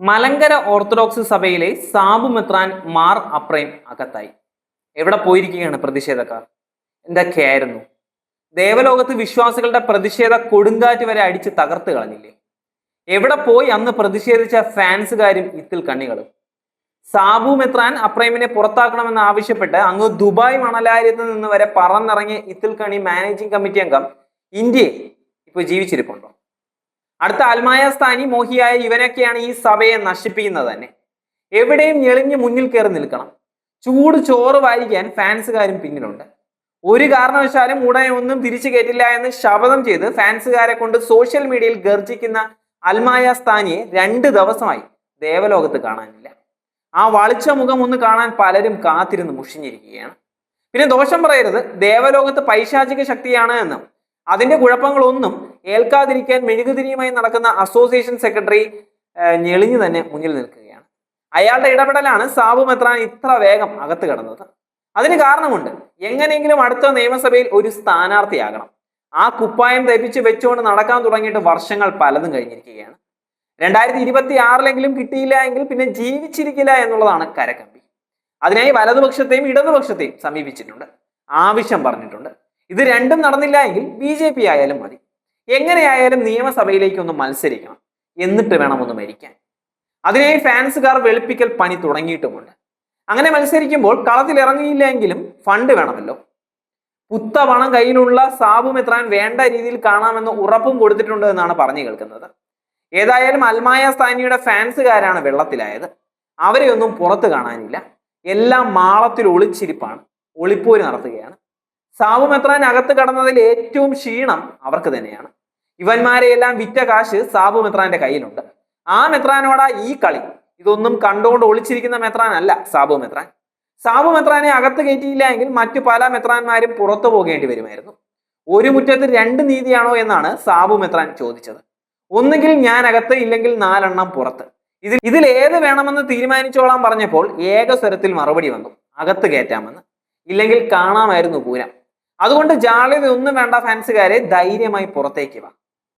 Malankara orthodox സഭയിലെ സാബു മെത്രാൻ മാർ അപ്രേം അകത്തായി. എവിടെ പോയിരിക്കുകയാണ് പ്രതിഷേധക്കാർ? എന്തൊക്കെയായിരുന്നു? ദേവലോകത്ത് വിശ്വാസികളുടെ പ്രതിഷേധ കൊടുങ്കാറ്റ് വരെ അടിച്ച് തകർത്ത് കളഞ്ഞില്ലേ? എവിടെ പോയി അന്ന് പ്രതിഷേധിച്ച ഫാൻസുകാരും ഇത്തിൽ കണ്ണികളും? സാബു മെത്രാൻ അപ്രൈമിനെ പുറത്താക്കണമെന്ന് ആവശ്യപ്പെട്ട് അങ്ങ് ദുബായ് മണലാര്യത്ത് നിന്ന് വരെ പറന്നിറങ്ങിയ ഇത്തിൽ കണി മാനേജിംഗ് കമ്മിറ്റി അംഗം ഇന്ത്യയിൽ ഇപ്പൊ ജീവിച്ചിരിപ്പുണ്ടോ? അടുത്ത അൽമായ സ്ഥാനി മോഹിയായ ഇവനൊക്കെയാണ് ഈ സഭയെ നശിപ്പിക്കുന്നത് തന്നെ. എവിടെയും ഞെളിഞ്ഞ് മുന്നിൽ കയറി നിൽക്കണം. ചൂട് ചോറ് വായിക്കാൻ ഫാൻസുകാരും പിന്നിലുണ്ട്. ഒരു കാരണവശാലും ഉടനെ ഒന്നും തിരിച്ചു കയറ്റില്ല എന്ന് ശപഥം ചെയ്ത് ഫാൻസുകാരെ കൊണ്ട് സോഷ്യൽ മീഡിയയിൽ ഗർജിക്കുന്ന അൽമായ സ്ഥാനിയെ രണ്ട് ദിവസമായി ദേവലോകത്ത് കാണാനില്ല. ആ വളിച്ച മുഖം ഒന്ന് കാണാൻ പലരും കാത്തിരുന്ന് മുഷിഞ്ഞിരിക്കുകയാണ്. പിന്നെ ദോഷം പറയരുത്. ദേവലോകത്ത് പൈശാചിക ശക്തിയാണ് എന്നും. അതിന്റെ കുഴപ്പങ്ങളൊന്നും ഏൽക്കാതിരിക്കാൻ മെഴുകുതിരിയുമായി നടക്കുന്ന അസോസിയേഷൻ സെക്രട്ടറി ഞെളിഞ്ഞു തന്നെ മുന്നിൽ നിൽക്കുകയാണ്. അയാളുടെ ഇടപെടലാണ് സാബു മെത്രാൻ ഇത്ര വേഗം അകത്ത് കടന്നത്. അതിന് കാരണമുണ്ട്. എങ്ങനെയെങ്കിലും അടുത്ത നിയമസഭയിൽ ഒരു സ്ഥാനാർത്ഥിയാകണം. ആ കുപ്പായം ധരിച്ച് വെച്ചുകൊണ്ട് നടക്കാൻ തുടങ്ങിയിട്ട് വർഷങ്ങൾ പലതും കഴിഞ്ഞിരിക്കുകയാണ്. രണ്ടായിരത്തി ഇരുപത്തി ആറിലെങ്കിലും കിട്ടിയില്ല എങ്കിൽ പിന്നെ ജീവിച്ചിരിക്കില്ല എന്നുള്ളതാണ് കരക്കമ്പി അതിനായി വലതുപക്ഷത്തെയും ഇടതുപക്ഷത്തെയും സമീപിച്ചിട്ടുണ്ട്. ആവശ്യം പറഞ്ഞിട്ടുണ്ട്. ഇത് രണ്ടും നടന്നില്ല എങ്കിൽ ബി ജെ പി ആയാലും മതി. എങ്ങനെയായാലും നിയമസഭയിലേക്ക് ഒന്ന് മത്സരിക്കണം. എന്നിട്ട് വേണം ഒന്ന് മരിക്കാൻ. അതിനായി ഫാൻസുകാർ വെളുപ്പിക്കൽ പണി തുടങ്ങിയിട്ടുമുണ്ട്. അങ്ങനെ മത്സരിക്കുമ്പോൾ കളത്തിൽ എങ്കിലും ഫണ്ട് വേണമല്ലോ. പുത്ത പണം കയ്യിലുള്ള സാബു മെത്രാൻ വേണ്ട രീതിയിൽ കാണാമെന്ന് ഉറപ്പും കൊടുത്തിട്ടുണ്ട് എന്നാണ് പറഞ്ഞു കേൾക്കുന്നത്. ഏതായാലും അൽമായ സ്ഥാനിയുടെ ഫാൻസുകാരാണ് വെള്ളത്തിലായത്. അവരെയൊന്നും പുറത്ത് കാണാനില്ല. എല്ലാം മാളത്തിൽ ഒളിച്ചിരിപ്പാണ്. ഒളിപ്പോര് നടത്തുകയാണ്. സാബു മെത്രാൻ അകത്ത് കടന്നതിൽ ഏറ്റവും ക്ഷീണം അവർക്ക് തന്നെയാണ്. ഇവന്മാരെയെല്ലാം വിറ്റ കാശ് സാബു മെത്രാന്റെ കയ്യിലുണ്ട്. ആ മെത്രാനോടാ ഈ കളി. ഇതൊന്നും കണ്ടുകൊണ്ട് ഒളിച്ചിരിക്കുന്ന മെത്രാനല്ല സാബു മെത്രാൻ സാബു മെത്രാനെ അകത്ത് കയറ്റിയില്ല എങ്കിൽ മറ്റു പല മെത്രാന്മാരും പുറത്തു പോകേണ്ടി വരുമായിരുന്നു. ഒരു മുറ്റത്ത് രണ്ട് നീതിയാണോ എന്നാണ് സാബു മെത്രാൻ ചോദിച്ചത്. ഒന്നുകിൽ ഞാൻ അകത്ത് ഇല്ലെങ്കിൽ നാലെണ്ണം പുറത്ത്. ഇതിൽ ഇതിൽ ഏത് വേണമെന്ന് തീരുമാനിച്ചോളാം പറഞ്ഞപ്പോൾ ഏകസ്വരത്തിൽ മറുപടി വന്നു. അകത്ത് കയറ്റാമെന്ന്. ഇല്ലെങ്കിൽ കാണാമായിരുന്നു പൂരം. അതുകൊണ്ട് ജാള്യത ഒന്നും വേണ്ട ഫാൻസുകാരെ ധൈര്യമായി പുറത്തേക്ക് വാ.